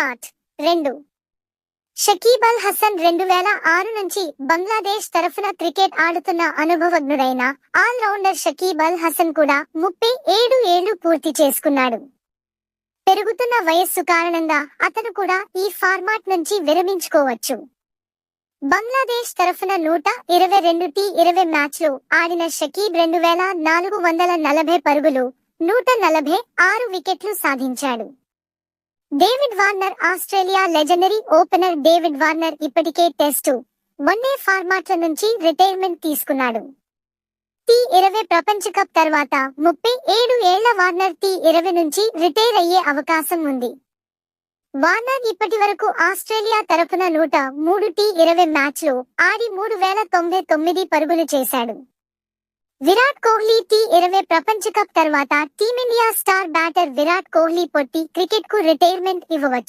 Part రెండు. షకీబ్ అల్ హసన్ రెండు వేల ఆరు నుంచి బంగ్లాదేశ్ తరఫున క్రికెట్ ఆడుతున్న అనుభవజ్ఞుడైన ఆల్ రౌండర్ షకీబ్ అల్ హసన్ కూడా ముప్పై ఏడు ఏళ్ళు పూర్తి చేసుకున్నాడు. పెరుగుతున్న వయస్సు కారణంగా అతను కూడా ఈ ఫార్మాట్ నుంచి విరమించుకోవచ్చు. బంగ్లాదేశ్ తరఫున నూట ఇరవై రెండు టీ ఇరవై మ్యాచ్లు ఆడిన షకీబ్ రెండు వేల నాలుగు వందల నలభై పరుగులు నూట నలభై ఆరు వికెట్లు సాధించాడు. David Warner Australia legendary opener David Warner ఇప్పటికే టెస్టు. వన్డే ఫార్మాట్ల నుంచి రిటైర్మెంట్ తీసుకున్నాడు. టీ ఇరవై ప్రపంచ కప్ తర్వాత ముప్పై ఏడు ఏళ్ళ వార్నర్ టీ ఇరవై నుంచి రిటైర్ అయ్యే అవకాశం ఉంది. వార్నర్ ఇప్పటి వరకు ఆస్ట్రేలియా తరపున నూట మూడు టీ ఇరవై మ్యాచ్లు ఆడి మూడు వేల తొంభై తొమ్మిది పరుగులు చేశాడు. విరాట్ కోహ్లీ టీ ఇరవై ప్రపంచ కప్ తర్వాత team India star batter Virat Kohli పొట్టి క్రికెట్కు రిటైర్మెంట్ ఇవ్వవచ్చు